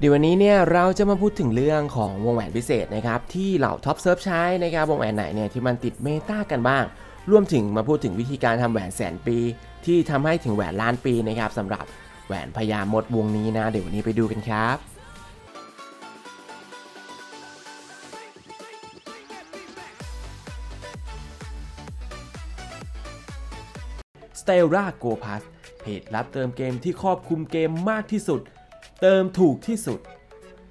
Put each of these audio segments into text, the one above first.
เดี๋ยววันนี้เนี่ยเราจะมาพูดถึงเรื่องของวงแหวนพิเศษนะครับที่เหล่าท็อปเซิร์ฟใช้นะครับวงแหวนไหนเนี่ยที่มันติดเมตากันบ้าง รวมถึงมาพูดถึงวิธีการทำแหวนแสนปี ที่ทำให้ถึงแหวนล้านปีนะครับสำหรับแหวนพญามดวงนี้นะ เดี๋ยววันนี้ไปดูกันครับ s t e l l a Go Pass เพจรับเติมเกมที่ครอบคลุมเกมมากที่สุด เติมถูกที่สุด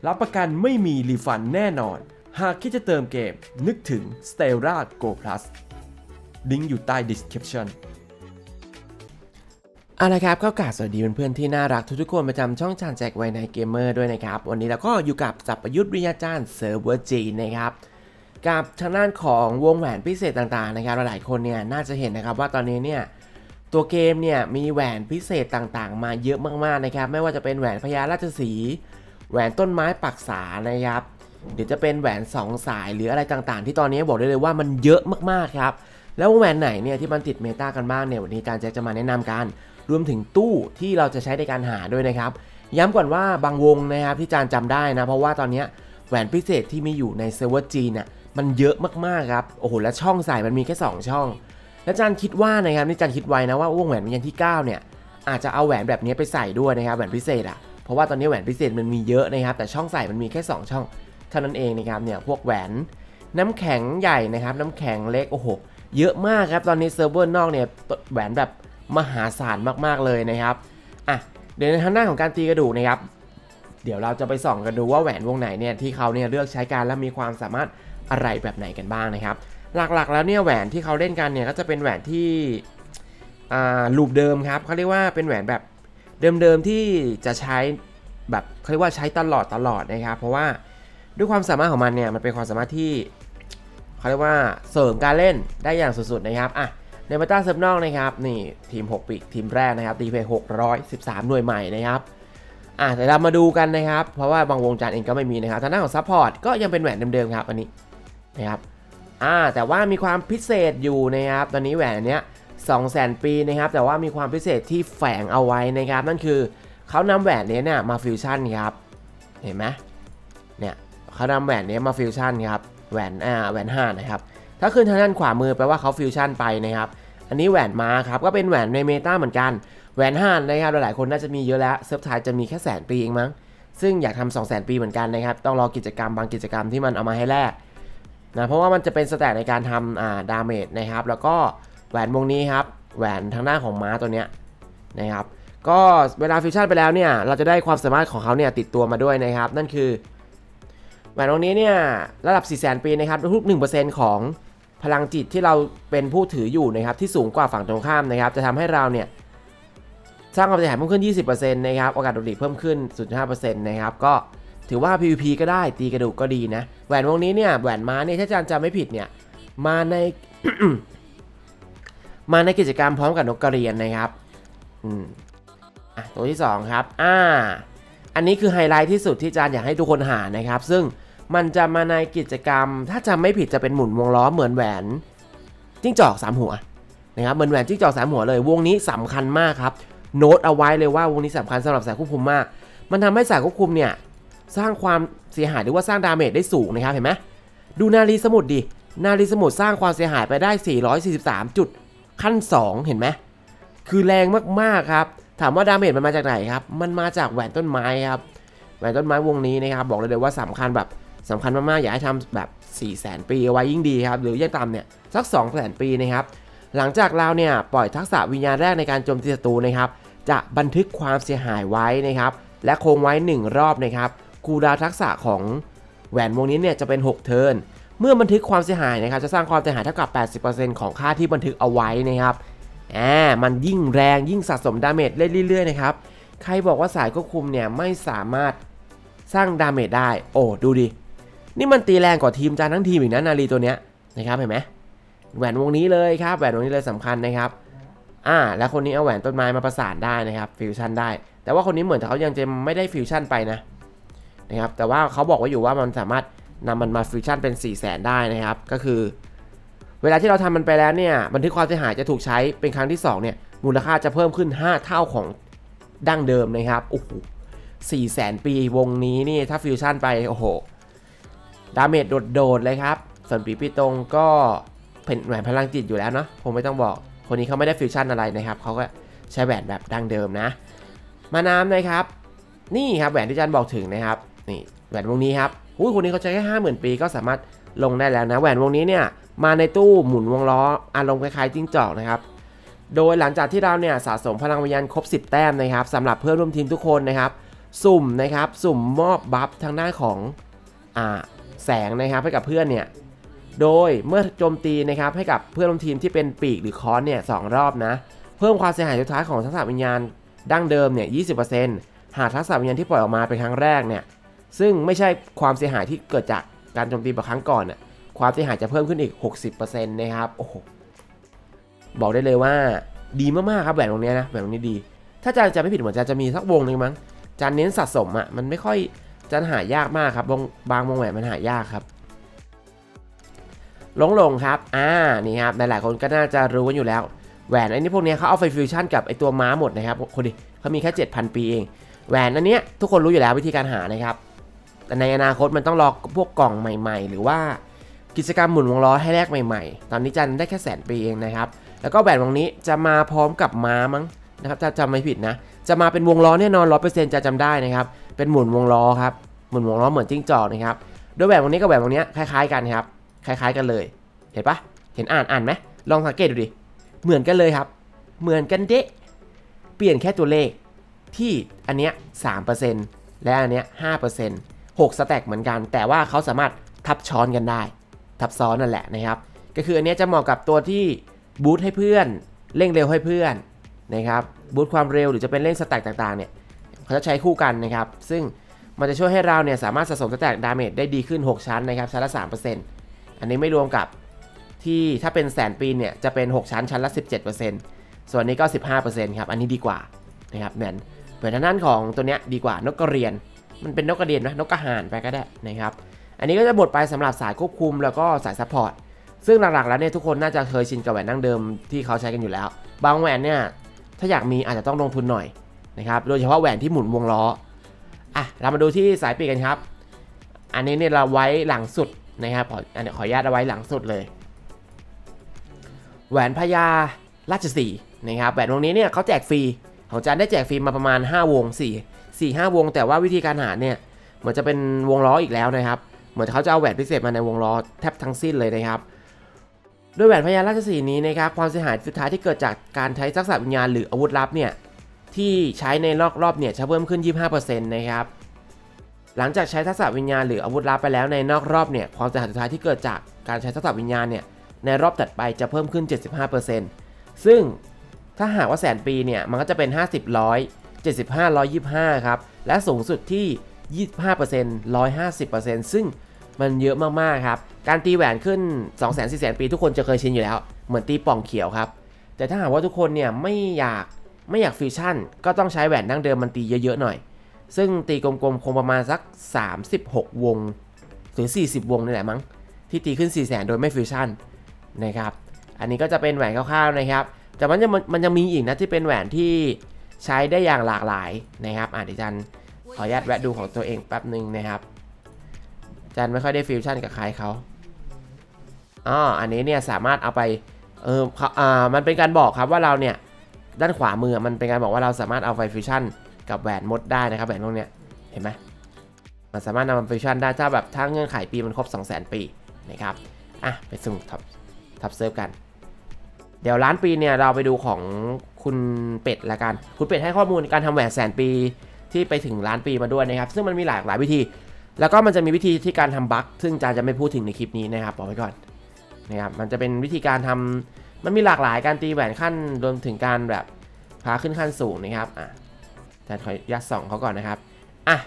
รับประกันไม่มีรีฟันแน่นอน หากคิดจะเติมเกมนึกถึง s t e l l a Go Plus ลิงก์อยู่ใต้ description เอาละครับก็กราบสวัสดีเพื่อนๆที่น่ารักทุกๆคนประจำช่องจานแจกไวในเกมเมอร์ด้วยนะครับ วันนี้เราก็อยู่กับสับประยุทธ์วิทยาจารย์เซิร์ฟเวอร์จีนะครับ กับทางด้านของวงแหวนพิเศษต่างๆนะครับหลายๆคนเนี่ยน่าจะเห็นนะครับว่าตอนนี้เนี่ย ตัวเกมเนี่ยมีแหวนพิเศษต่างๆ มาเยอะมากๆนะครับไม่ว่าจะเป็นแหวนพญาราชสี แหวนต้นไม้ปักษานะครับเดี๋ยวจะเป็นแหวนสองสายหรืออะไรต่างๆ ที่ตอนนี้บอกได้เลยว่ามันเยอะมากๆครับแล้วแหวนไหนเนี่ยที่มันติดเมตากันบ้างเนี่ยวันนี้อาจารย์แจ็คจะมาแนะนำกัน รวมถึงตู้ที่เราจะใช้ในการหาด้วยนะครับ ย้ำก่อนว่าบางวงนะครับที่อาจารย์จำได้นะเพราะว่าตอนนี้แหวนพิเศษที่มีอยู่ในเซิร์ฟเวอร์จีนน่ะมันเยอะมากๆครับโอ้โหและช่องใส่มันมีแค่ 2 ช่อง แล้วอาจารย์คิดว่านะครับนี่อาจารย์คิดไว้นะว่าวงแหวนวิญญาณที่9เนี่ยอาจจะเอาแหวนแบบนี้ไปใส่ด้วยนะครับแหวนพิเศษอะเพราะว่าตอนนี้แหวนพิเศษมันมีเยอะนะครับแต่ช่องใส่มันมีแค่ 2 ช่อง เท่านั้นเองนะครับเนี่ยพวกแหวนน้ำแข็งใหญ่นะครับน้ำแข็งเล็กโอ้โหเยอะมากครับตอนนี้เซิร์ฟเวอร์นอกเนี่ยแหวนแบบมหาศาลมากๆเลยนะครับอะเดี๋ยวในทางหน้าของการตีกระดูกนะครับเดี๋ยวเราจะไปส่องกันดูว่าแหวนวงไหนเนี่ยที่เขาเนี่ยเลือกใช้การและมีความสามารถอะไรแบบไหนกันบ้างนะครับ หลักๆ แล้วเนี่ยแหวนที่เขาเล่นกันเนี่ยก็จะเป็นแหวนที่ลูปเดิมครับเขาเรียกว่าเป็นแหวนแบบเดิมๆที่จะใช้แบบเขาเรียกว่าใช้ตลอดตลอดนะครับ เพราะว่าด้วยความสามารถของมันเนี่ยมันเป็นความสามารถที่เขาเรียกว่าเสริมการเล่นได้อย่างสุดๆนะครับอะในมาต้าเซิร์ฟนอกนะครับนี่ทีม 6 ปีกทีมแรกนะครับตีเพย์613หน่วยใหม่นะครับอะเดี๋ยวเรามาดูกันนะครับ เพราะว่าบางวงจานเองก็ไม่มีนะครับทางด้านของซัพพอร์ตก็ยังเป็นแหวนเดิมๆครับอันนี้นะครับ อ่าแต่ว่ามีความพิเศษอยู่นะครับตอนนี้แหวนนเนี้ย2 0 0 0 0 0ปีนะครับแต่ว่ามีความพิเศษที่แฝงเอาไว้นะครับ นั่นคือเขานำแหวนเนี้ยเนี่ยมาฟิวชั่นครับเห็นไหมเนี่ยเขานำแหวนเนี้ยมาฟิวชั่นครับแหวนอ่าแหวนห้านะครับถ้าขึ้นทางด้านขวามือแปลว่าเขาฟิวชั่นไปนะครับอันนี้แหวนมาครับก็เป็นแหวนในเมตาเหมือนกันแหวนห้านะครับหลายๆคนน่าจะมีเยอะแล้วเซิร์ฟไทยจะมีแค่แสนปีเองมั้งซึ่งอยากทำสองแสนปีเหมือนกันนะครับ ต้องรอกิจกรรมบางกิจกรรมที่มันเอามาให้แลก นะเพราะว่ามันจะเป็นสแตทในการทำอ่าดาเมจนะครับ แล้วก็แหวนวงนี้ครับ แหวนทางด้าของม้าตัวเนี้ยนะครับ ก็เวลาฟิวชั่นไปแล้วเนี่ยเราจะได้ความสามารถของเขาเนี่ยติดตัวมาด้วยนะครับ นั่นคือแหวนวงนี้เนี่ยระดับ 4 0 0 0 0 0ปีนะครับทุก1%ของพลังจิตที่เราเป็นผู้ถืออยู่นะครับที่สูงกว่าฝั่งตรงข้ามนะครับ จะทำให้เราเนี่ยสร้างความเสียหายเพิ่มขึ้น 20%นะครับ โอกาสโดดเดี่ยวเพิ่มขึ้น 0.5%นะครับ ก็ ถือว่า PVP ก็ได้ตีกระดูกก็ดีนะ แหวนวงนี้เนี่ยแหวนม้าเนี่ยถ้าอาจารย์จำไม่ผิดเนี่ยมาใน มาในกิจกรรมพร้อมกับนกกระเรียนนะครับอืมอะตัวที่ 2 ครับอ่าอันนี้คือไฮไลท์ที่สุดที่อาจารย์อยากให้ทุกคนหานะครับ ซึ่งมันจะมาในกิจกรรม ถ้าจำไม่ผิดจะเป็นหมุนวงล้อเหมือนแหวนจิ้งจอกสามหัวนะครับเหมือนแหวนจิ้งจอกสามหัวเลยวงนี้สำคัญมากครับโน้ตเอาไว้เลยว่าวงนี้สำคัญสำหรับสายควบคุมมาก มันทำให้สายควบคุมเนี่ย สร้างความเสียหายหรือว่าสร้างดาเมจได้สูงนะครับเห็นไหมดูนารีสมุดดินารีสมุดสร้างความเสียหายไปได้ 443 จุดขั้น 2 เห็นไหมคือแรงมากๆครับ ถามว่าดาเมจมันมาจากไหนครับ มันมาจากแหวนต้นไม้ครับแหวนต้นไม้วงนี้นะครับ บอกเลยเลยว่าสำคัญแบบสำคัญมากๆ อยากให้ทำแบบ4 0 0 0 0 0 ปีเอาไว้ยิ่งดีครับ หรือยังต่ำเนี่ยสัก2 0 0 0 0 0 ปีนะครับ หลังจากเราเนี่ยปล่อยทักษะวิญญาณแรกในการโจมตีศัตรูนะครับ จะบันทึกความเสียหายไว้นะครับ และคงไว้ 1 รอบนะครับ คูดาวทักษะของแหวนวงนี้เนี่ยจะเป็น 6 เทิร์น เมื่อบันทึกความเสียหายนะครับจะสร้างความเสียหายเท่ากับ 80%ของค่าที่บันทึกเอาไว้นะครับแอบมันยิ่งแรงยิ่งสะสมดาเมจเรื่อยๆนะครับ ใครบอกว่าสายควบคุมเนี่ยไม่สามารถสร้างดาเมจได้ โอ้ดูดิ นี่มันตีแรงกว่าทีมจานทั้งทีมอีกนะนารีตัวเนี้ยนะครับเห็นไหมแหวนวงนี้เลยครับแหวนวงนี้เลยสำคัญนะครับอ่าแล้วคนนี้เอาแหวนต้นไม้มาประสานได้นะครับฟิวชั่นได้ แต่ว่าคนนี้เหมือนเขายังจะไม่ได้ฟิวชั่นไปนะ นะครับแต่ว่าเขาบอกไว่าอยู่ว่ามันสามารถนำมันมาฟิวชั่นเป็น 4 0 0แสนได้นะครับก็คือ เวลาที่เราทำมันไปแล้วเนี่ยบันทึกความเสียหายจะถูกใช้เป็นครั้งที่2เนี่ยมูลค่าจะเพิ่มขึ้น 5 เท่าของดั้งเดิมนะครับโอ้โห4 0 0แสนปีวงนี้นี่ถ้าฟิวชั่นไปโอ้โหดาเมจโดดๆเลยครับส่วนปีปีตรงก็เป็นแหวนพลังจิตอยู่แล้วเนาะผมไม่ต้องบอก คนนี้เขาไม่ได้ฟิวชั่นอะไรนะครับเขาก็ใช้แหวนแบบดั้งเดิมนะ มาน้ำนะครับ นี่ครับแหวนที่อาจันบอกถึงนะครับ นี่แหวนวงนี้ครับอุ้ยคนนี้เขาใช้แค่ห้าหมื่นปีก็สามารถลงได้แล้วนะแหวนวงนี้เนี่ยมาในตู้หมุนวงล้ออารมณ์คล้ายๆจิ้งจอกนะครับโดยหลังจากที่เราเนี่ยสะสมพลังวิญญาณครบ 10 แต้มนะครับสำหรับเพื่อนร่วมทีมทุกคนนะครับ สุ่มนะครับสุ่มมอบบัฟทางด้านของอแสงนะครับให้กับเพื่อนเนี่ยโดยเมื่อโจมตีนะครับให้กับเพื่อนร่วมทีมที่เป็นปีกหรือคอนเนี่ยสองรอบนะ เพิ่มความเสียหายสุดท้ายของทักษะวิญญาณดั้งเดิมเนี่ย20%หากทักษะวิญญาณที่ปล่อยออกมาเป็นครั้งแรกเนี่ย ซึ่งไม่ใช่ความเสียหายที่เกิดจากการโจมตีแบบครั้งก่อนน่ะความเสียหายจะเพิ่มขึ้นอีก 60%นะครับโอ้โหบอกได้เลยว่าดีมากๆครับแหวนวงนี้นะแหวนวงนี้ดี ถ้าจานจะไม่ผิดเหมือนจานจะมีสักวงหนึงมั้งจานเน้นสะสมอะ่ะมันไม่ค่อยจานหายากมากครับวงบางวงแหวนมันหายากครับลงลงครับอ่านี่ครับหลายๆคนก็น่าจะรู้กันอยู่แล้วแหวนอันนี้พวกนี้เขาเอาไฟฟิวชั่นกับไอตัวม้าหมดนะครับคนดิเขามีแค่ 7,000 ปีเอง แหวนอันเนี้ยทุกคนรู้อยู่แล้ววิธีการหานะครับ แต่ในอนาคตมันต้องรอพวกกล่องใหม่ ๆ หรือว่ากิจกรรมหมุนวงล้อให้แลกใหม่ๆ ตอนนี้จันได้แค่แสนปีเองนะครับ แล้วก็แหวนวงนี้จะมาพร้อมกับม้ามั้งนะครับถ้าจำไม่ผิดนะ จะมาเป็นวงล้อแน่นอนร้อยเปอร์เซ็นต์จะจำได้นะครับ เป็นหมุนวงล้อครับ หมุนวงล้อเหมือนจิ้งจอกนะครับ โดยแหวนวงนี้กับแหวนวงนี้คล้ายๆกันครับ คล้ายๆกันเลย เห็นปะเห็นอ่านอ่านไหมลองสังเกตดูดิ เหมือนกันเลยครับ เหมือนกันเดะ เปลี่ยนแค่ตัวเลขที่อันเนี้ย3%และอันเนี้ย5% 6สแต็กเหมือนกัน แต่ว่าเขาสามารถทับช้อนกันได้ ทับซ้อนนั่นแหละนะครับ ก็คืออันนี้จะเหมาะกับตัวที่บูทให้เพื่อน เร่งเร็วให้เพื่อนนะครับ บูทความเร็วหรือจะเป็นเร่งสแต็กต่างๆเนี่ยเขาจะใช้คู่กันนะครับ ซึ่งมันจะช่วยให้เราเนี่ยสามารถสะสมสแต็กดาเมจได้ดีขึ้น 6 ชั้นนะครับ ชั้นละ 3%อันนี้ไม่รวมกับที่ถ้าเป็นแสนปีเนี่ยจะเป็น 6 ชั้นชั้นละ 17%ส่วนนี้ก็ 15%ครับ อันนี้ดีกว่านะครับเหมือนเหมือนทางด้านของตัวเนี้ยดีกว่านกกระเรียน มันเป็นนกกระเรียนนะนกกระหานไปก็ได้นะครับ อันนี้ก็จะหมดไปสำหรับสายควบคุมแล้วก็สายซัพพอร์ตซึ่งหลักๆแล้วเนี่ยทุกคนน่าจะเคยชินกับแหวนดั้งเดิมที่เขาใช้กันอยู่แล้ว บางแหวนเนี่ยถ้าอยากมีอาจจะต้องลงทุนหน่อยนะครับโดยเฉพาะแหวนที่หมุนวงล้ออะเรามาดูที่สายปีกกันครับ อันนี้เนี่ยเราไว้หลังสุดนะครับขออันนี้ขออนุญาตเอาไว้หลังสุดเลย แหวนพญาราชสีนะครับแหวนวงนี้เนี่ยเขาแจกฟรีของจานได้แจกฟรีมาประมาณ 5 วง 4 4 5วง แต่ว่าวิธีการหาเนี่ย เหมือนจะเป็นวงล้ออีกแล้วนะครับ เหมือนเขาจะเอาแหวนพิเศษมาในวงล้อแทบทั้งสิ้นเลยนะครับด้วยแหวนพญาราชสีนี้นะครับความเสียหายสุดท้ายที่เกิดจากการใช้ทักษะวิญญาณหรืออาวุธลับเนี่ยที่ใช้ในรอบรอบเนี่ยจะเพิ่มขึ้น 25%นะครับหลังจากใช้ทักษะวิญญาณหรืออาวุธลับไปแล้วในนอกรอบเนี่ยความเสียหายสุดท้ายที่เกิดจากการใช้ทักษะวิญญาณเนี่ยในรอบถัดไปจะเพิ่มขึ้น 75%ซึ่งถ้าหากว่าแสนปีเนี่ยมันก็จะเป็น 50ร้อย 75 125 ครับ และสูงสุดที่ 25% 150%ซึ่งมันเยอะมากๆครับ การตีแหวนขึ้น2 4 0 0 0 0 ปีทุกคนจะเคยชินอยู่แล้ว เหมือนตีป่องเขียวครับ แต่ถ้าหากว่าทุกคนเนี่ยไม่อยากไม่อยากฟิวชั่น ก็ต้องใช้แหวนดั้งเดิมมันตีเยอะๆหน่อย ซึ่งตีกลมๆ คงประมาณสัก 36 วง หรือ 40 วงนี่แหละมั้ง ที่ตีขึ้น 4 0 0 0 0 0 โดยไม่ฟิวชั่นนะครับ อันนี้ก็จะเป็นแหวนคร่าวๆนะครับ แต่มันจะมันจะมีอีกนะที่เป็นแหวนที่ ใช้ได้อย่างหลากหลายนะครับอะเดี๋ยวจันขออนุญาตแวะดูของตัวเองแป๊บหนึ่งนะครับจันไม่ค่อยได้ฟิวชั่นกับใครเขาอ๋ออันนี้เนี่ยสามารถเอาไปเออเขาอ่ามันเป็นการบอกครับว่าเราเนี่ยด้านขวามือมันเป็นการบอกว่าเราสามารถเอาไฟฟิวชั่นกับแหวนมดได้นะครับแหวนพวกเนี้ยเห็นไหมมันสามารถนำมาฟิวชั่นได้ถ้าแบบถ้าเงื่อนไขปีมันครบ 2 0 0 0 0 0 ปีนะครับอะไปสุ่มท็อปท็อปเซิร์ฟกัน เดี๋ยวล้านปีเนี่ยเราไปดูของ คุณเป็ดละกัน คุณเป็ดให้ข้อมูลการทำแหวนแสนปีที่ไปถึงล้านปีมาด้วยนะครับ ซึ่งมันมีหลากหลายวิธี แล้วก็มันจะมีวิธีที่การทำบั๊กซึ่งจาจะไม่พูดถึงในคลิปนี้นะครับบอกไว้ก่อนนะครับมันจะเป็นวิธีการทำมันมีหลากหลายการตีแหวนขั้นรวมถึงการแบบพาขึ้นขั้นสูงนะครับอะแต่ขอยัดส่องเขาก่อนนะครับอะ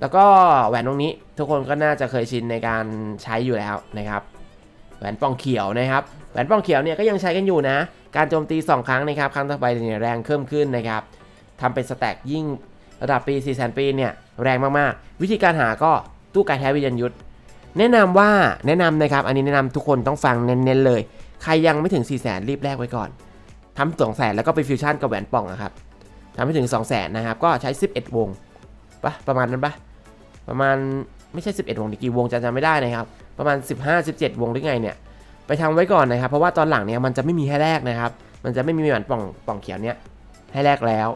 แล้วก็แหวนตรงนี้ทุกคนก็น่าจะเคยชินในการใช้อยู่แล้วนะครับ แหวนปองเขียวนะครับ แหวนปองเขียวเนี่ยก็ยังใช้กันอยู่นะ การโจมตี 2 ครั้งนะครับ ครั้งต่อไปเนี่ยแรงเพิ่มขึ้นนะครับทำเป็นสแต็กยิ่งระดับปี4 0 0 0 0ปีเนี่ยแรงมากๆ วิธีการหาก็ตู้กายแท้วิญญาณยุทธแนะนำว่าแนะนำนะครับ อันนี้แนะนำทุกคนต้องฟังเน้นๆเลย ใครยังไม่ถึง4 0 0 0 0 0รีบแลกไว้ก่อนทำสองแสนแล้วก็ไปฟิวชั่นกับแหวนป่องนะครับทำให้ถึง2 0 0 0 0 0นะครับ ก็ใช้ 11 วงปะประมาณนั้นปะประมาณไม่ใช่ 11 วงดิกี่วงจะจำไม่ได้นะครับ ประมาณ 15 17 วงหรือไงเนี่ย ไปทำไว้ก่อนนะครับ เพราะว่าตอนหลังเนี่ยมันจะไม่มีให้แรกนะครับ มันจะไม่มีแหวนป่องป่องเขียวเนี่ยให้แรกแล้ว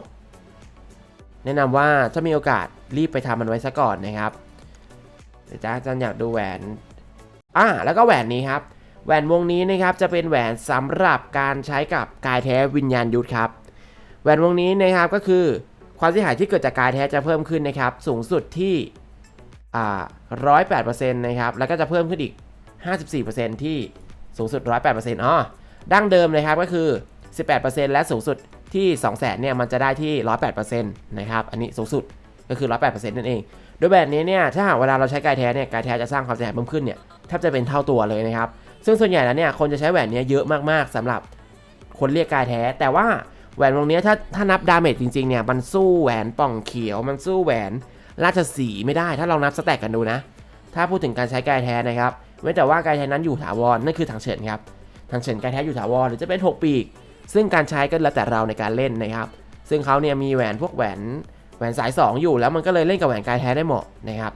แนะนำว่าถ้ามีโอกาสรีบไปทำมันไว้ซะก่อนนะครับเดี๋ยวจ้าจารย์อยากดูแหวนอ่าแล้วก็แหวนนี้ครับแหวนวงนี้นะครับจะเป็นแหวนสำหรับการใช้กับกายแท้วิญญาณยุทธครับ แหวนวงนี้นะครับก็คือความเสียหายที่เกิดจากกายแท้จะเพิ่มขึ้นนะครับ สูงสุดที่อ่าร้อยแปดเปอร์เซ็นต์นะครับแล้วก็จะเพิ่มขึ้นอีก 54%ที่ สูงสุด 108%อ๋อดั้งเดิมนะครับก็คือ 18%และสูงสุดที่ 200,000เนี่ยมันจะได้ที่ 108%นะครับอันนี้สูงสุดก็คือ 108%นั่นเอง โดยแบบนี้เนี่ยถ้าหากเวลาเราใช้กายแท้เนี่ยกายแท้จะสร้างความเสียหายเพิ่มขึ้นเนี่ยแทบจะเป็นเท่าตัวเลยนะครับซึ่งส่วนใหญ่แล้วเนี่ยคนจะใช้แหวนนี้เยอะมากๆสำหรับคนเรียกกายแท้ แต่ว่าแหวนวงนี้ถ้าถ้านับดาเมจจริงๆเนี่ยมันสู้แหวนป่องเขียว มันสู้แหวนราชสีไม่ได้ ถ้าลองนับสแต็กกันดูนะ ถ้าพูดถึงการใช้กายแท้นะครับ เว้นแต่ว่ากายแท้นั้นอยู่ถาวรนั่นคือถังเฉินครับถังเฉินกายแท้อยู่ถาวรหรือจะเป็นหกปีก ซึ่งการใช้ก็แล้วแต่เราในการเล่นนะครับ ซึ่งเขาเนี่ยมีแหวนพวกแหวนแหวนสาย 2 อยู่แล้วมันก็เลยเล่นกับแหวนกายแท้ได้เหมาะนะครับ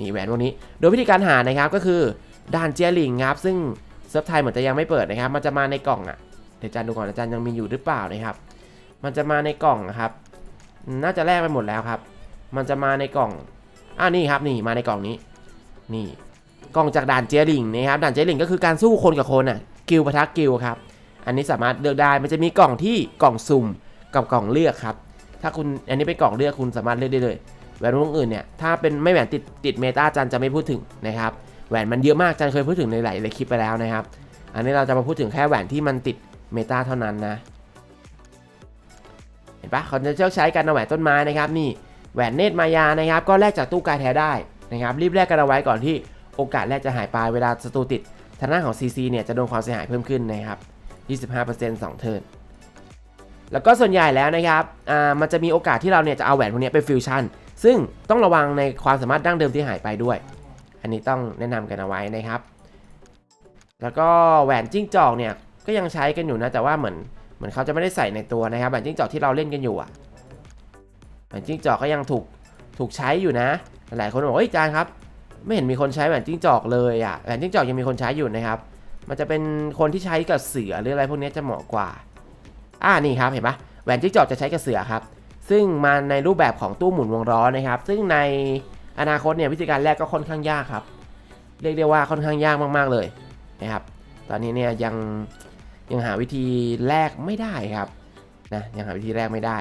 นี่แหวนพวกนี้โดยวิธีการหานะครับก็คือด่านเจียหลิงครับซึ่งเซิร์ฟไทยเหมือนจะยังไม่เปิดนะครับ มันจะมาในกล่องอะเดี๋ยวอาจารย์ดูก่อนอาจารย์ยังมีอยู่หรือเปล่านะครับ มันจะมาในกล่องนะครับ น่าจะแลกไปหมดแล้วครับ มันจะมาในกล่องอ่านี่ครับนี่มาในกล่องนี้ นี่ กล่องจากด่านเจียหลิงนะครับด่านเจียหลิงก็คือการสู้คนกับคนอะกิลปะทะกิลครับอันนี้สามารถเลือกได้มันจะมีกล่องที่กล่องสุ่มกับกล่องเลือกครับถ้าคุณอันนี้เป็นกล่องเลือกคุณสามารถเลือกได้เลยแหวนวงอื่นเนี่ยถ้าเป็นไม่แหวนติดติดเมตาจันจะไม่พูดถึงนะครับแหวนมันเยอะมากจันเคยพูดถึงในหลายในคลิปไปแล้วนะครับ อันนี้เราจะมาพูดถึงแค่แหวนที่มันติดเมตาเท่านั้นนะเห็นปะเขาจะเชี่ยวใช้กันเอาแหวนต้นไม้นะครับนี่แหวนเนตรมายานะครับ ก็แลกจากตู้กายแท้ได้นะครับ รีบแลกกันเอาไว้ก่อนที่ โอกาสแรกจะหายไปเวลาศัตรูติดทางด้านของ CC เนี่ยจะโดนความเสียหายเพิ่มขึ้นนะครับ 25% 2 เทิร์น แล้วก็ส่วนใหญ่แล้วนะครับอ่ามันจะมีโอกาสที่เราเนี่ยจะเอาแหวนพวกนี้ไปฟิวชั่น ซึ่งต้องระวังในความสามารถดั้งเดิมที่หายไปด้วย อันนี้ต้องแนะนำกันเอาไว้นะครับ แล้วก็แหวนจิ้งจอกเนี่ยก็ยังใช้กันอยู่นะแต่ว่าเหมือนเหมือนเขาจะไม่ได้ใส่ในตัวนะครับแหวนจิ้งจอกที่เราเล่นกันอยู่อะแหวนจิ้งจอกก็ยังถูกถูกใช้อยู่นะ หลายคนบอกเฮ้ยอาจารย์ครับ ไม่เห็นมีคนใช้แหวนจิ้งจอกเลยอะแหวนจิ้งจอกยังมีคนใช้อยู่นะครับ มันจะเป็นคนที่ใช้กับเสือหรืออะไรพวกนี้จะเหมาะกว่า อ่านี่ครับเห็นปะแหวนจิ้งจอกจะใช้กับเสือครับ ซึ่งมาในรูปแบบของตู้หมุนวงล้อนะครับ ซึ่งในอนาคตเนี่ยวิธีการแรกก็ค่อนข้างยากครับ เรียกได้ว่าค่อนข้างยากมาก ๆเลยนะครับ ตอนนี้เนี่ยยังยังหาวิธีแรกไม่ได้ครับนะยังหาวิธีแรกไม่ได้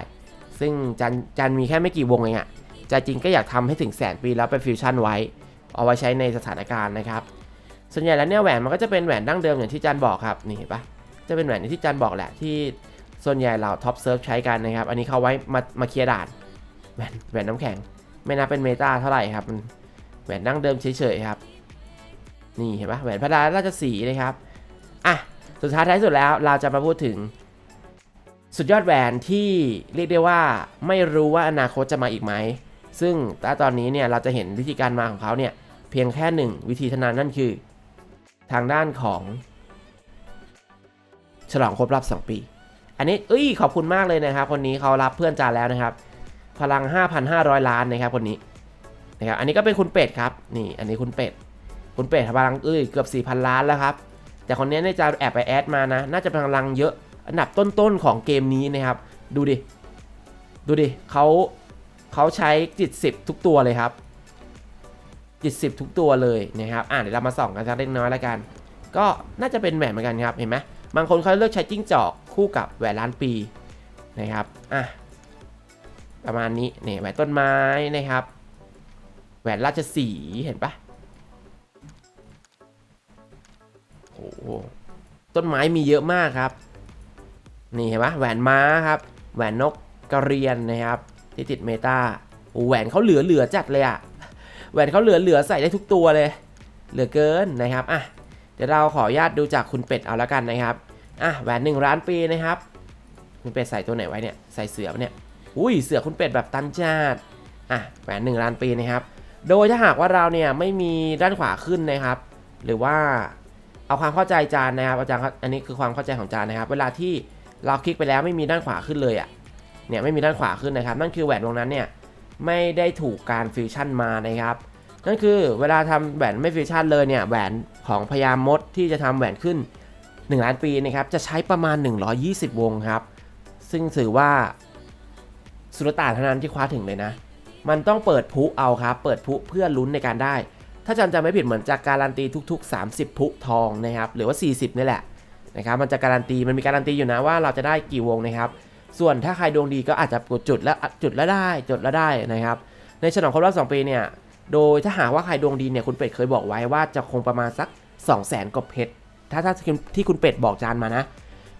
ซึ่งจันจันมีแค่ไม่กี่วงเองอะใจจริงก็อยากทำให้ถึงแสนปีแล้วไปฟิวชั่นไว้ เอาไว้ใช้ในสถานการณ์นะครับ ส่วนใหญ่แล้วเนี่ยแหวนมันก็จะเป็นแหวนดั้งเดิมอย่างที่จันบอกครับนี่เห็นปะจะเป็นแหวนอย่างที่จันบอกแหละที่ส่วนใหญ่เราท็อปเซิร์ฟใช้กันนะครับ อันนี้เขาไว้มามาเคลียร์ด่านแหวนแหวนน้ำแข็ง ไม่นับเป็นเมตาเท่าไหร่ครับมันแหวนดั้งเดิมเฉยๆครับ นี่เห็นปะแหวนพระดาราชสีนะครับอะสุดท้ายท้ายสุดแล้วเราจะมาพูดถึง สุดยอดแหวนที่เรียกได้ว่าไม่รู้ว่าอนาคตจะมาอีกไหม ซึ่งณตอนนี้เนี่ยเราจะเห็นวิธีการมาของเขาเนี่ยเพียงแค่หนึ่งวิธีเท่านั้นนั่นคือ ทางด้านของฉลองครบรอบ 2 ปี อันนี้เอ้ยขอบคุณมากเลยนะครับ คนนี้เขารับเพื่อนจานแล้วนะครับ พลัง 5,500 ล้านนะครับคนนี้นะครับอันนี้ก็เป็นคุณเป็ดครับนี่อันนี้คุณเป็ดคุณเป็ดพลังเอ้ยเกือบ 4,000 ล้านแล้วครับ แต่คนนี้เนี่ยจะแอบไปแอดมานะ น่าจะพลังเยอะอันดับต้นๆของเกมนี้นะครับ ดูดิ ดูดิเขา เขาใช้จิต 10 ทุกตัวเลยครับ จิต 10 ทุกตัวเลยนะครับ อ่าเดี๋ยวเรามาส่องกันสักเล็กน้อยแล้วกัน ก็น่าจะเป็นแหวนเหมือนกันครับ เห็นไหมบางคนเขาเลือกใช้จิ้งจอกคู่กับแหวนล้านปีนะครับ อะ ประมาณนี้เนี่ยแหวนต้นไม้นะครับ แหวนราชสีเห็นปะโอ้โหต้นไม้มีเยอะมากครับ นี่เห็นปะแหวนม้าครับ แหวนนกกระเรียนนะครับ ที่ติดเมตาแหวนเขาเหลือเหลือจัดเลยอะแหวนเขาเหลือเหลือใส่ได้ทุกตัวเลย เหลือเกินนะครับอะเดี๋ยวเราขออนุญาตดูจากคุณเป็ดเอาแล้วกันนะครับอะแหวนหนึ่งล้านปีนะครับ คุณเป็ดใส่ตัวไหนไว้เนี่ยใส่เสือเนี่ยอุ้ยเสือคุณเป็ดแบบตันจาดอะแหวนหนึ่งล้านปีนะครับ โดยถ้าหากว่าเราเนี่ยไม่มีด้านขวาขึ้นนะครับ หรือว่าเอาความเข้าใจจานนะครับอาจารย์ครับอันนี้คือความเข้าใจของจานนะครับ เวลาที่เราคลิกไปแล้วไม่มีด้านขวาขึ้นเลยอะ่ะ เนี่ยไม่มีด้านขวาขึ้นนะครับ นั่นคือแหวนวงนั้นเนี่ยไม่ได้ถูกการฟิวชั่นมานะครับ นั่นคือเวลาทำแหวนไม่ฟิวชั่นเลยเนี่ยแหวนของพญามมดที่จะทำแหวนขึ้น 1 ล้านปีนะครับจะใช้ประมาณ 120 วงครับ ซึ่งถือว่าสุลต่านเท่านั้นที่คว้าถึงเลยนะ มันต้องเปิดพุเอาครับ เปิดพุเพื่อลุ้นในการได้ ถ้าจำจำไม่ผิดเหมือนจะการันตีทุก ๆ 30 พุทองนะครับ หรือว่า 40 นี่แหละนะครับ มันจะการันตี มันมีการันตีอยู่นะว่าเราจะได้กี่วงนะครับ ส่วนถ้าใครดวงดีก็อาจจะกดจุดแล้วจุดแล้วได้จุดแล้วได้นะครับ ในฉลองครบรอบ2ปีเนี่ย โดยถ้าหากว่าใครดวงดีเนี่ยคุณเป็ดเคยบอกไว้ว่าจะคงประมาณสัก 2 0 0 0 0 0กว่าเพชรถ้าถ้าที่คุณเป็ดบอกจานมานะ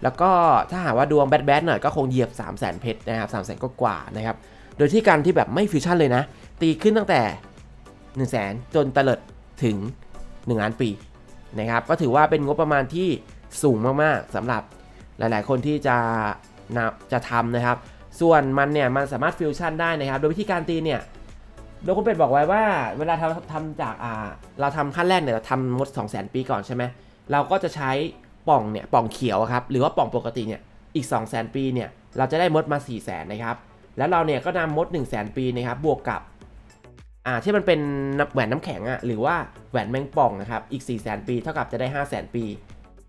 แล้วก็ถ้าหากว่าดวงแบดแบดหน่อยก็คงเหยียบ 3 0 0 0 0 0เพชรนะครับ3 0 0 0 0 0กว่านะครับ โดยที่การที่แบบไม่ฟิวชั่นเลยนะ ตีขึ้นตั้งแต่ 1 0 0 0 0แสนจนเตลิดถึง1ล้านปีนะครับ ก็ถือว่าเป็นงบประมาณที่สูงมากๆสำหรับหลาย ๆ คนที่จะ นะจะทำนะครับ ส่วนมันเนี่ยมันสามารถฟิวชั่นได้นะครับ โดยวิธีการตีเนี่ยโดยคุณเป็ดบอกไว้ว่า เวลาทำทำจากอ่าเราทำขั้นแรกเนี่ยเราทำมด2 0 0 0 0 0ปีก่อนใช่ไหมเราก็จะใช้ป่องเนี่ยป่องเขียวครับหรือว่าป่องปกติเนี่ยอีก 2 0 0 0 0 0ปีเนี่ยเราจะได้มดมา 4 0 0 0 0 0นะครับแล้วเราเนี่ยก็นำมด 1 0 0 0 0 0ปีนะครับบวกกับอ่าที่มันเป็นแหวนน้ำแข็งอะ่ะหรือว่าแหวนแมงป่องนะครับอีก 4 0 0 0 0 0ปี เท่ากับจะได้ 5 0 0 0 0 0ปี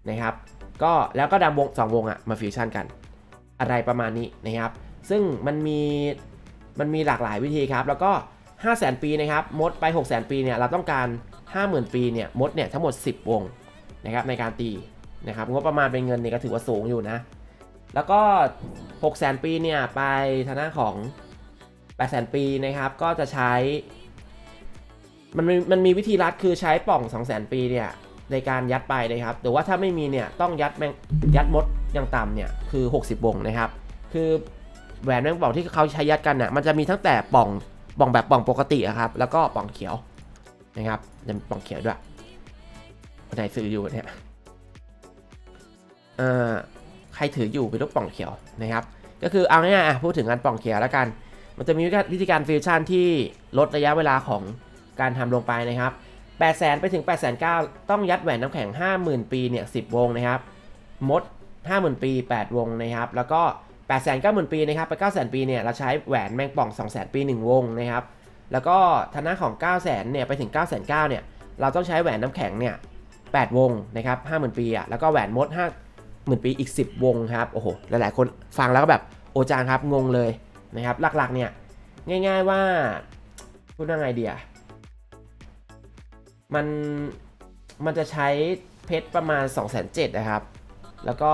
นะครับก็แล้วก็นำวงสองวงอะ่ะมาฟิวชั่นกัน อะไรประมาณนี้นะครับ ซึ่งมันมีมันมีหลากหลายวิธีครับ แล้วก็ 5 0 0 0 0 0 ปีนะครับ มดไป 600,000 ปีเนี่ย เราต้องการ 50,000 ปีเนี่ย มดเนี่ยทั้งหมด 10 วงนะครับในการตีนะครับ งบประมาณเป็นเงินเนี่ยก็ถือว่าสูงอยู่นะ แล้วก็ 600,000 ปีเนี่ยไปทางหน้าของ 8 0 0 0 0 ปีนะครับ ก็จะใช้ มันมีมันมีวิธีรัดคือใช้ป่อง 2 0 0 0 0 0 ปีเนี่ย ในการยัดไปนะครับแต่ว่าถ้าไม่มีเนี่ยต้องยัดแมงยัดมดอย่างต่ำเนี่ยคือ 60 วงนะครับ คือแหวนแมงป่องที่เขาใช้ยัดกันน่ะมันจะมีตั้งแต่ป่องป่องแบบป่องปกติครับแล้วก็ป่องเขียวนะครับจะมีป่องเขียวด้วยคนไหนซื้ออยู่เนี่ยเอ่อใครถืออยู่เป็นลูกป่องเขียวนะครับ ก็คือเอาง่ายๆอะพูดถึงการป่องเขียวแล้วกัน มันจะมีวิธีการฟิวชั่นที่ลดระยะเวลาของการทำลงไปนะครับ 8 0 0 0 0ไปถึง 8 9 0 0 0ต้องยัดแหวนน้ำแข็ง 50,000 ปีเนี่ย10 วงนะครับมด 50,000 ปี 8 วงนะครับ แล้วก็ 8 9 0 0 0 0 ปีนะครับไป 9 0 0 0 0 ปีเนี่ยเราใช้แหวนแมงป่อง 2 0 0 0 0 ปี 1 วงนะครับ แล้วก็ทาหน้าของ 9 0 0 0 0เนี่ยไปถึง 9 9 0 0 0เนี่ยเราต้องใช้แหวนน้ำแข็งเนี่ย8วงนะครับ50,000 ปีอะแล้วก็แหวนมด 50,000 ปีอีก 10 วงครับโอ้โหหลายๆ คนฟังแล้วก็แบบโอจางครับงงเลยนะครับหลักๆเนี่ยง่าย ๆว่าพูดว่าไงเดีย มันมันจะใช้เพชรประมาณ 2 7 0 0 0นะครับ แล้วก็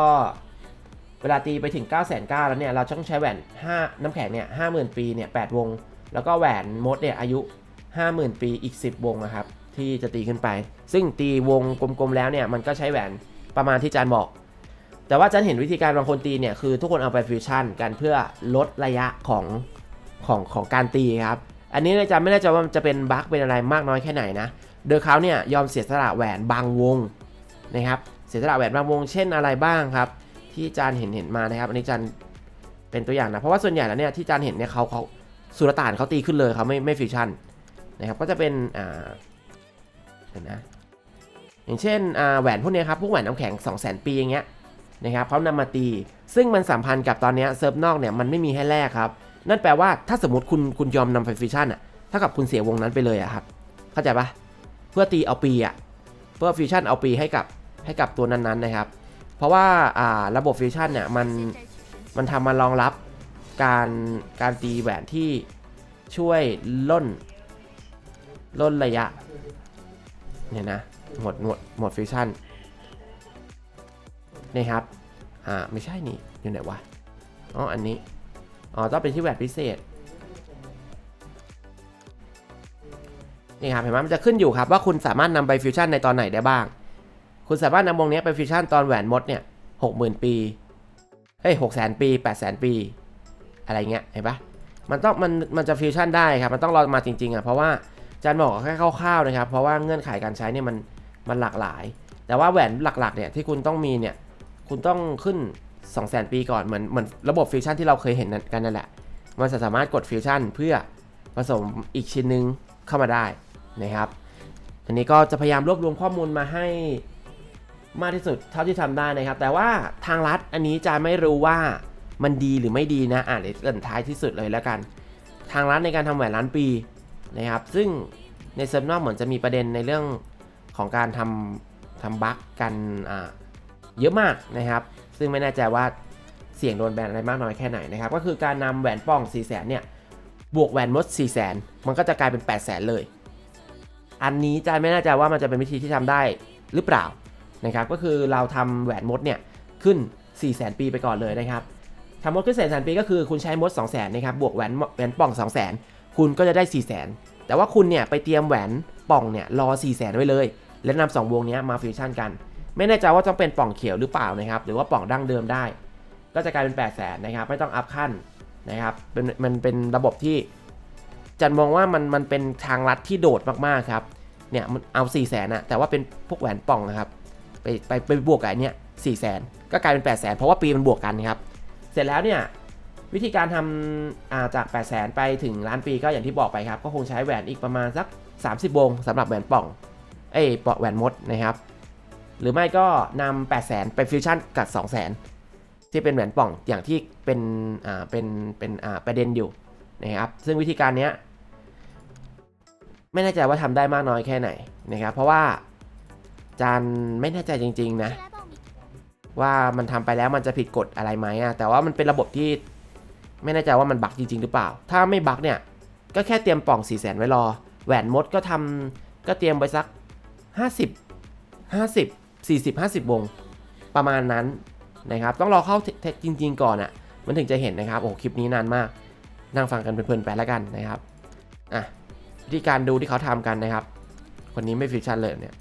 เวลาตีไปถึง 9 9 0 0 0แล้วเนี่ย เราต้องใช้แหวน 5 น้ำแข็งเนี่ย50,000 ปีเนี่ย8วง แล้วก็แหวนมดเนี่ยอายุ 50,000 ปีอีก 10 วงนะครับ ที่จะตีขึ้นไป ซึ่งตีวงกลมๆแล้วเนี่ย มันก็ใช้แหวนประมาณที่จานบอก แต่ว่าจันเห็นวิธีการบางคนตีเนี่ย คือทุกคนเอาไปฟิวชั่นกันเพื่อลดระยะของของของการตีครับ อันนี้อาจารย์ไม่แน่ใจว่ามันจะเป็นบั๊กเป็นอะไรมากน้อยแค่ไหนนะ โดยเขาเนี่ยยอมเสียสละแหวนบางวงนะครับ เสียสละแหวนบางวงเช่นอะไรบ้างครับ ที่จานเห็นเห็นมานะครับ อันนี้จานเป็นตัวอย่างนะ เพราะว่าส่วนใหญ่แล้วเนี่ยที่จานเห็นเนี่ยเขาเขาสุรต่านเขาตีขึ้นเลยเขาไม่ไม่ฟิวชั่นนะครับก็จะเป็นอ่าเห็นนะอย่างเช่นอ่าแหวนพวกเนี้ยครับพวกแหวนน้ำแข็ง 2 0 0 0 0 0 ปีอย่างเงี้ยนะครับเขานำมาตี ซึ่งมันสัมพันธ์กับตอนเนี้ยเซิร์ฟนอกเนี่ยมันไม่มีให้แลกครับ นั่นแปลว่าถ้าสมมติคุณคุณยอมนำไปฟิวชั่นอะเท่ากับคุณเสียวงนั้นไปเลยอะครับ เข้าใจปะ พื่อตีเอาปีอะเพื่อฟิวชั่นเอาปีให้กับให้กับตัวนั้นๆนะครับ เพราะว่าอ่าระบบฟิวชั่นเนี่ยมันมันทำมารองรับการการตีแหวนที่ช่วยล่นล่นระยะเนี่ยนะหมดหมดหมดฟิวชั่นนี่ครับอ่าไม่ใช่นี่อยู่ไหนวะอ๋ออันนี้อ๋อต้องเป็นที่แหวนพิเศษ นี่ครับเห็นไหมมันจะขึ้นอยู่ครับว่าคุณสามารถนำไปฟิวชั่นในตอนไหนได้บ้าง คุณสามารถนำวงนี้ไปฟิวชั่นตอนแหวนมดเนี่ยหกหมื่นปีเฮ้ยหกแสนปีแปดแสนปี อะไรเงี้ยเห็นปะมันต้องมันมันจะฟิวชั่นได้ครับ มันต้องรอมาจริงๆอะเพราะว่าอาจารย์บอกแค่คร่าวๆนะครับ เพราะว่าเงื่อนไขการใช้เนี่ยมันมันหลากหลาย แต่ว่าแหวนหลักๆเนี่ยที่คุณต้องมีเนี่ยคุณต้องขึ้น 2 0 0 0 0 0ปีก่อนเหมือนเหมือนระบบฟิวชั่นที่เราเคยเห็นกันนั่นแหละ มันจะสามารถกดฟิวชั่นเพื่อผสมอีกชิ้นนึงเข้ามาได้ นะครับอันนี้ก็จะพยายามรวบรวมข้อมูลมาให้มากที่สุดเท่าที่ทำได้นะครับ แต่ว่าทางรัฐอันนี้จะไม่รู้ว่ามันดีหรือไม่ดีนะอ่านเดี๋ยวเกินท้ายที่สุดเลยแล้วกัน ทางร้านในการทำแหวนล้านปีนะครับ ซึ่งในเซิร์ฟนอกเหมือนจะมีประเด็นในเรื่องของการทำทำบั๊กกันเยอะมากนะครับ ซึ่งไม่แน่ใจว่าเสี่ยงโดนแบนอะไรมากน้อยแค่ไหนนะครับ ก็คือการนำแหวนป้อง4 0 0 0 0เนี่ยบวกแหวนมด4 0 0 0 0 0 มันก็จะกลายเป็น 8 0 0 0 0 0 เลย อันนี้จานไม่แน่ใจว่ามันจะเป็นวิธีที่ทำได้หรือเปล่านะครับ ก็คือเราทำแหวนมดเนี่ยขึ้น 4 0 0 0 0 0 ปีไปก่อนเลยนะครับทำมดขึ้นแสนแสนปีก็คือคุณใช้มด 2 0 0 0 0 0นะครับบวกแหวนแหวนป่อง 2 0 0 0 0 0 คุณก็จะได้ 4 0 0 0 0 0 แต่ว่าคุณเนี่ยไปเตรียมแหวนป่องเนี่ยรอ 4 0 0 0 0 0 ไว้เลย แล้วนำสองวงนี้มาฟิวชั่นกัน ไม่แน่ใจว่าต้องเป็นป่องเขียวหรือเปล่านะครับ หรือว่าป่องดั้งเดิมได้ ก็จะกลายเป็น 8 0 0 0 0 0นะครับ ไม่ต้องอัพขั้นนะครับเป็นมันเป็นระบบที่ จันมองว่ามันมันเป็นทางลัดที่โดดมากๆครับ เนี่ยมันเอา4ี่แสนอะแต่ว่าเป็นพวกแหวนป่องนะครับ ไปไปไปบวกกับไอันเนี้ยสี่แสนก็กลายเป็น8ปดแสนเพราะว่าปีมันบวกกันครับ เสร็จแล้วเนี่ยวิธีการทำาจาก8ปดแสนไปถึงล้านปีก็อย่างที่บอกไปครับ ก็คงใช้แหวนอีกประมาณสัก 30 วงสำหรับแหวนป่องเอ้ยปะแหวนมดนะครับ หรือไม่ก็นำ8 0 0แสนไปฟิวชั่นกับ2 0 0แสนที่เป็นแหวนป่องอย่างที่เป็นอ่าเป็นเป็นอ่าประเด็นอยู่ นะครับซึ่งวิธีการนี้ไม่แน่ใจว่าทำได้มากน้อยแค่ไหนนะครับ เพราะว่าจานไม่แน่ใจจริง ๆนะ ว่ามันทำไปแล้วมันจะผิดกฎอะไรไหมอะแต่ว่ามันเป็นระบบที่ไม่แน่ใจว่ามันบักจริง ๆ หรือเปล่า ถ้าไม่บักเนี่ยก็แค่เตรียมปล่อง4ี่แสนไว้รอ แหวนมดก็ทำก็เตรียมไปสัก 50 50 40 50 วงประมาณนั้นนะครับ ต้องรอเข้าเทจริง ๆ ก่อนอะ่ะ มันถึงจะเห็นนะครับ โอ้คลิปนี้นานมาก นั่งฟังกันเพลินๆไปแล้วกันนะครับอะวิธีการดูที่เขาทำกันนะครับ คนนี้ไม่ฟิวชั่นเลยเนี่ย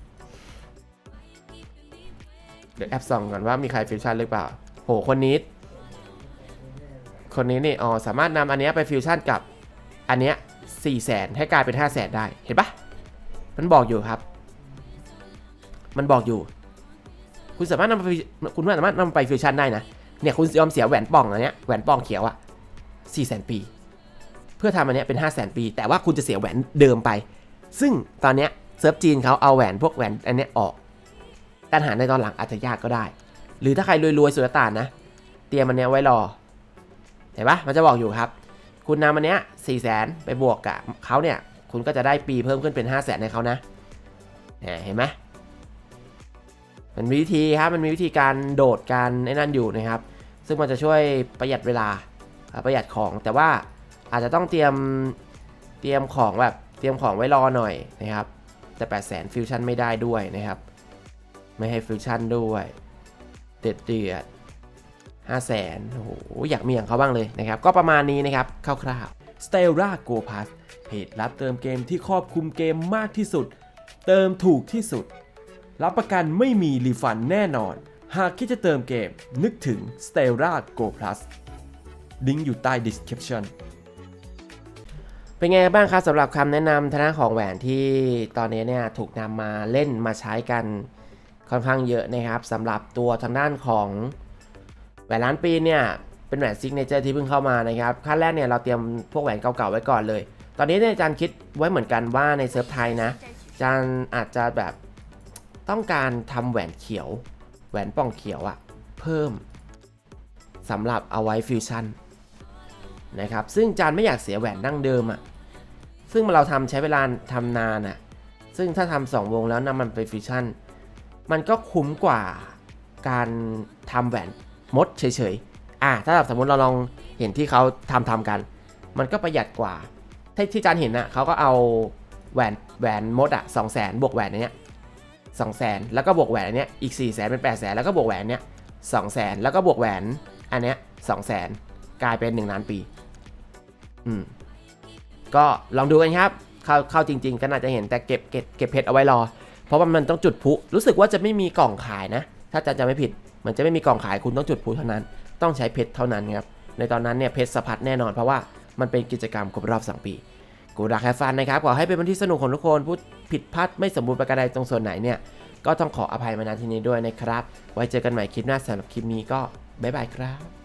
เดี๋ยวแอปส่องก่อนว่ามีใครฟิวชั่นหรือเปล่าโหคนนี้ คนนี้นี่อ๋อสามารถนำอันนี้ไปฟิวชั่นกับอันเนี้ยสี่แสนให้กลายเป็นห้าแสนได้เห็นปะมันบอกอยู่ครับ มันบอกอยู่ คุณสามารถนำไปคุณสามารถนำไปฟิวชั่นได้นะเนี่ยคุณยอมเสียแหวนป่องอันเนี้ยแหวนป่องเขียวอะสี่แสนปี เพื่อทำอันเนี้ยเป็น 5 0 0แสนปี แต่ว่าคุณจะเสียแหวนเดิมไป ซึ่งตอนเนี้ยเซิร์ฟจีนเขาเอาแหวนพวกแหวนอันเนี้ยออก การหาในตอนหลังอาจจะยากก็ได้ หรือถ้าใครรวยๆสุดตานนะ เตรียมมันเนี้ยไว้รอ เห็นปะมันจะบอกอยู่ครับ คุณนำอันเนี้ยสี่แสนไปบวกกับเขาเนี่ย คุณก็จะได้ปีเพิ่มขึ้นเป็น5 0 0แสนในเขานะเนี่ยเห็นไหมมันมีวิธีครับ มันมีวิธีการโดดการไอ้นั่นอยู่นะครับ ซึ่งมันจะช่วยประหยัดเวลาประหยัดของแต่ว่า อาจจะต้องเตรียมเตรียมของแบบเตรียมของไว้รอหน่อยนะครับแต่8 0 0 0 0 0ฟิวชั่นไม่ได้ด้วยนะครับ ไม่ให้ฟิวชั่นด้วยเด็ดเดือดห้าแสนโอ้โหอยากมีอย่างเขาบ้างเลยนะครับ ก็ประมาณนี้นะครับคร่าวๆ Stella Go Pass เพจรับเติมเกมที่ครอบคลุมเกมมากที่สุด เติมถูกที่สุด รับประกันไม่มีรีฟันแน่นอน หากคิดจะเติมเกมนึกถึง Stella Go Plus ลิงก์อยู่ใต้ description เป็นไงบ้างครับสำหรับคำแนะนำทางด้านของแหวนที่ตอนนี้เนี่ยถูกนำมาเล่นมาใช้กันค่อนข้างเยอะนะครับสำหรับตัวทางด้านของแหวนล้านปีเนี่ยเป็นแหวนซิกเนเจอร์ที่เพิ่งเข้ามานะครับขั้นแรกเนี่ยเราเตรียมพวกแหวนเก่าๆไว้ก่อนเลย ตอนนี้เนี่ยอาจารย์คิดไว้เหมือนกันว่าในเซิร์ฟไทยนะอาจารย์อาจจะแบบต้องการทำแหวนเขียว แหวนป่องเขียวอะเพิ่มสำหรับเอาไว้ฟิวชั่น นะครับ ซึ่งจานไม่อยากเสียแหวนดั้งเดิมอะ่ะ ซึ่งเราทำใช้เวลาทำนานอะ่ะ ซึ่งถ้าทำสองวงแล้วนำมันไปฟิวชั่น มันก็คุ้มกว่าการทำแหวนมดเฉยๆ อะถ้าสมมติเราลองเห็นที่เขาทำทำกัน มันก็ประหยัดกว่า ที่ที่จานเห็นน่ะเขาก็เอาแหวนแหวนมดอะสองแสนบวกแหวนอันเนี้ยสองแสนแล้วก็บวกแหวนอันเนี้ยอีกสี่แสนเป็นแปดแสนแล้วก็บวกแหวนเนี้ยสองแสนแล้วก็บวกแหวนอันเนี้ยสองแสนกลายเป็นหนึ่งล้านปี อืมก็ลองดูกันครับ เข้าเข้าจริง ๆ ก็น่าจะเห็นแต่เก็บเก็บเก็บเพชรเอาไว้รอ เพราะว่ามันต้องจุดพลุรู้สึกว่าจะไม่มีกล่องขายนะ ถ้าจะจะไม่ผิดเหมือนจะไม่มีกล่องขายคุณต้องจุดพลุเท่านั้น ต้องใช้เพชรเท่านั้นครับ ในตอนนั้นเนี่ยเพชรสะพัดแน่นอนเพราะว่ามันเป็นกิจกรรมครบรอบ2ปี กูรักแฮฟันนะครับ ขอให้เป็นวันที่สนุกของทุกคนพูดผิดพลาดไม่สมบูรณ์ประการใดตรงส่วนไหนเนี่ย ก็ต้องขออภัยมาณที่นี้ด้วยนะครับ ไว้เจอกันใหม่คลิปหน้าสำหรับคลิปนี้ก็บ๊ายบายครับ